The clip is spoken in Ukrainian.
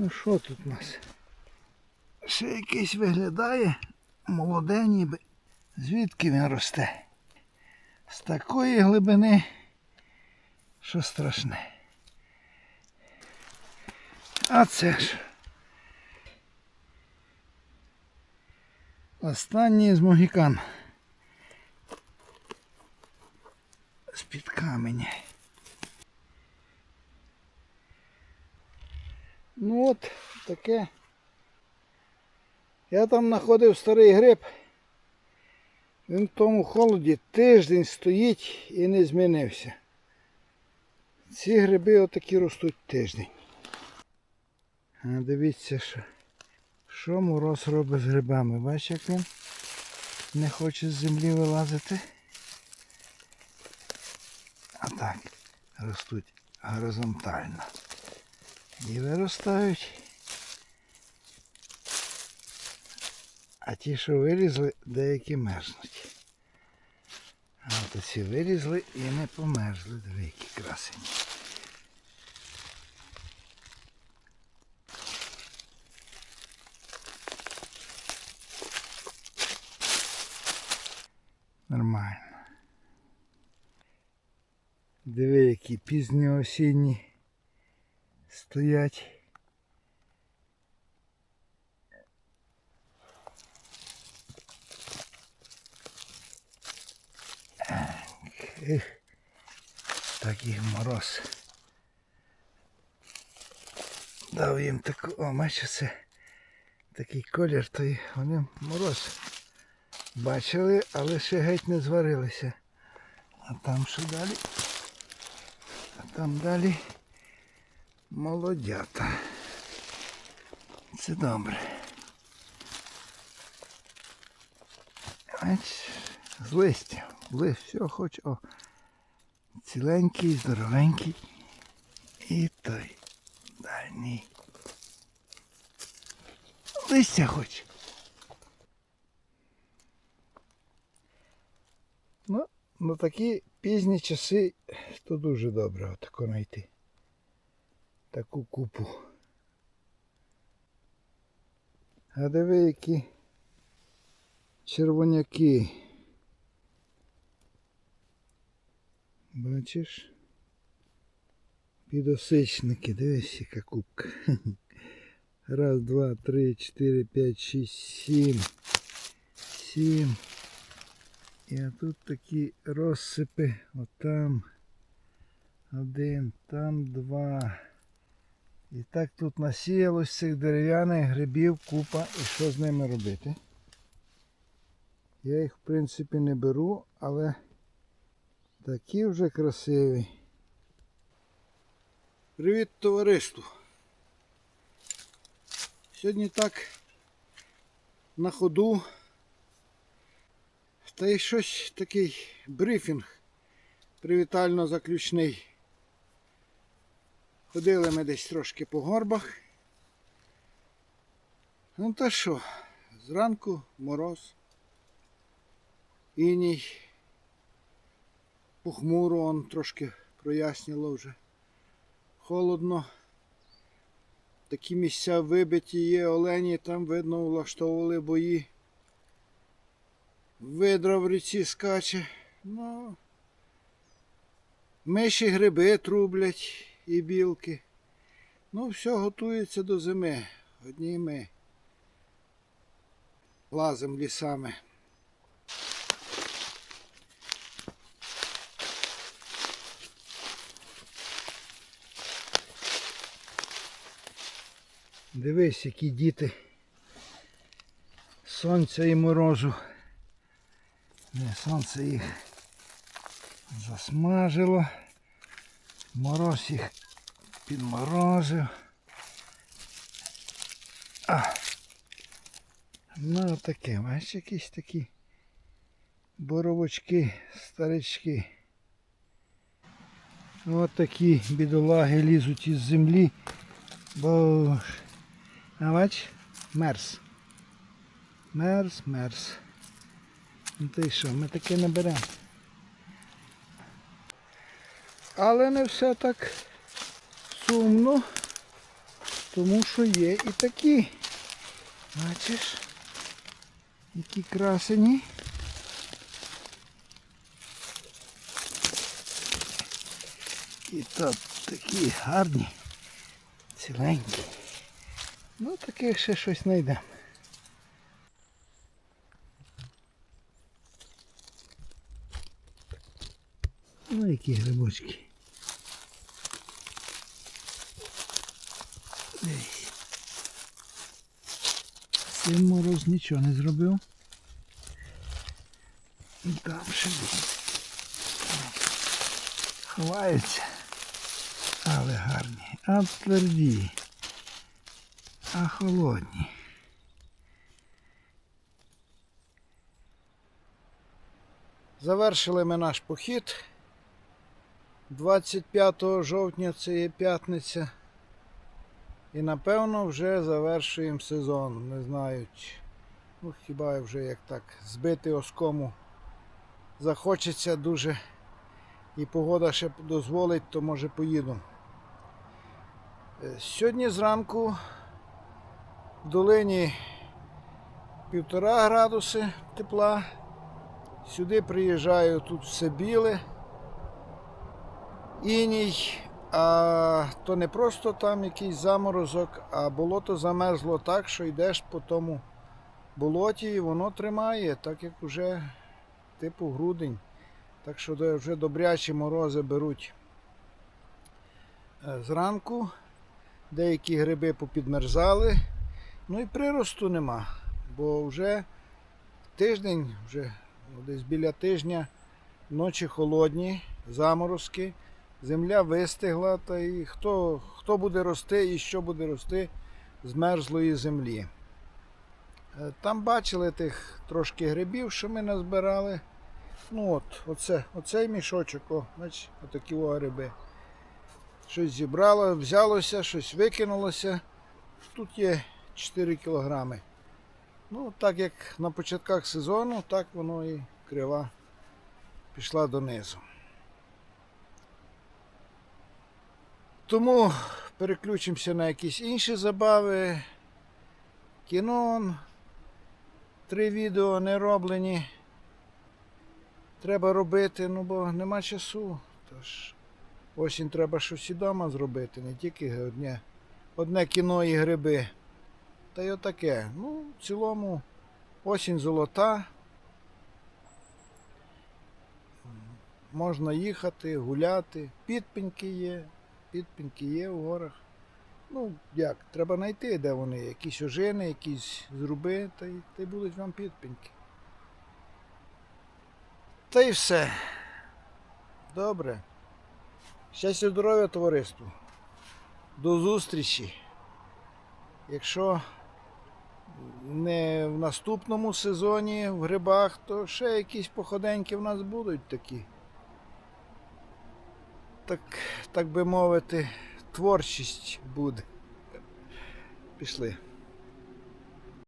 Ну що тут у нас? Ще якийсь виглядає молоде ніби. Звідки він росте? З такої глибини, що страшне. А це ж. Останній з могікан. З-під каменя. Ну от таке. Я там знаходив старий гриб. Він в тому холоді тиждень стоїть і не змінився. Ці гриби отакі ростуть тиждень. А дивіться, що, що мороз робить з грибами. Бачиш, як він не хоче з землі вилазити. А так, ростуть горизонтально. І виростають. А ті, що вирізли, деякі мерзнуть. А от ці вирізли і не померзли. Диви, які красені. Нормально. Диви, які пізньоосінні стоять. Ех, такий мороз. Дав їм таку, о, бачиш, це такий колір, то й вони мороз бачили, але ще геть не зварилися. А там що далі? А там далі молодята. Це добре. Бачиш, з листя. Лист, все хоч, о. Ціленький, здоровенький. І той дальній. Листя хоч. Ну, на такі пізні часи то дуже добре отако знайти. Таку купу. А диви які червоняки. Бачиш? Підосичники, дивись, яка кубка. Раз, два, три, чотири, п'ять, шість, сім. Сім. І тут такі розсипи. Отам. Один, там два. І так тут насіялось цих дерев'яних грибів купа. І що з ними робити? Я їх в принципі не беру, але такі вже красиві. Привіт товариству. Сьогодні так на ходу. Та й щось такий брифінг привітально заключний. Ходили ми десь трошки по горбах. Ну та що, зранку мороз, іній, похмуро он трошки проясніло вже. Холодно. Такі місця вибиті є, олені, там видно влаштовували бої. Видра в ріці скаче. Ну, миші гриби трублять і білки. Ну, все готується до зими. Одні ми лазимо лісами. Дивись, які діти сонця і морозу. Не, сонце їх засмажило. Мороз їх підморозив. А. Ну таке, бачиш, якісь такі боровочки, старички. Ось такі бідолаги лізуть із землі. Бо а бач, мерз. Мерз, мерз. Ну й що, ми таке не беремо. Але не все так сумно. Тому що є і такі. Бачиш? Які красені. І тут такі гарні, ціленькі. Ну, таких ще щось знайдемо. Ну, які грибочки. Цим мороз нічого не зробив. Там ще буде. Ховаються. Але гарні. А тверді. А холодні. Завершили ми наш похід. 25 жовтня це є п'ятниця. І напевно вже завершуємо сезон. Не знаю, ну хіба вже як так збити оскому захочеться дуже і погода ще дозволить, то може поїду. Е, Сьогодні зранку в долині півтора градуси тепла. Сюди приїжджаю, тут все біле. Іній, а то не просто там якийсь заморозок, а болото замерзло так, що йдеш по тому болоті і воно тримає, так як уже типу грудень. Так що вже добрячі морози беруть Е, зранку. Деякі гриби попідмерзали. Ну і приросту нема. Бо вже тиждень, вже ну, десь біля тижня ночі холодні, заморозки, земля вистигла, та і хто, хто буде рости і що буде рости з мерзлої землі. Е, Там бачили тих трошки грибів, що ми назбирали. Ну от, оце, оцей мішочок, о, бач, отакі о гриби. Щось зібрало, взялося, щось викинулося. Тут є 4 кілограми. Ну, так як на початках сезону, так воно і крива пішла донизу. Тому переключимося на якісь інші забави. Кіно. Три відео не роблені. Треба робити, ну бо нема часу. Тож осінь треба щось і вдома зробити, не тільки одне, одне кіно і гриби. Та й отаке. Ну, в цілому осінь золота. Можна їхати, гуляти. Підпеньки є. Підпеньки є в горах. Ну, як, треба знайти, де вони. Якісь ожини, якісь зруби, та й, та й будуть вам підпеньки. Та й все. Добре. Щастя, здоров'я, товариству. До зустрічі. Якщо не в наступному сезоні в грибах, то ще якісь походеньки в нас будуть такі. Так, так би мовити, творчість буде. Пішли.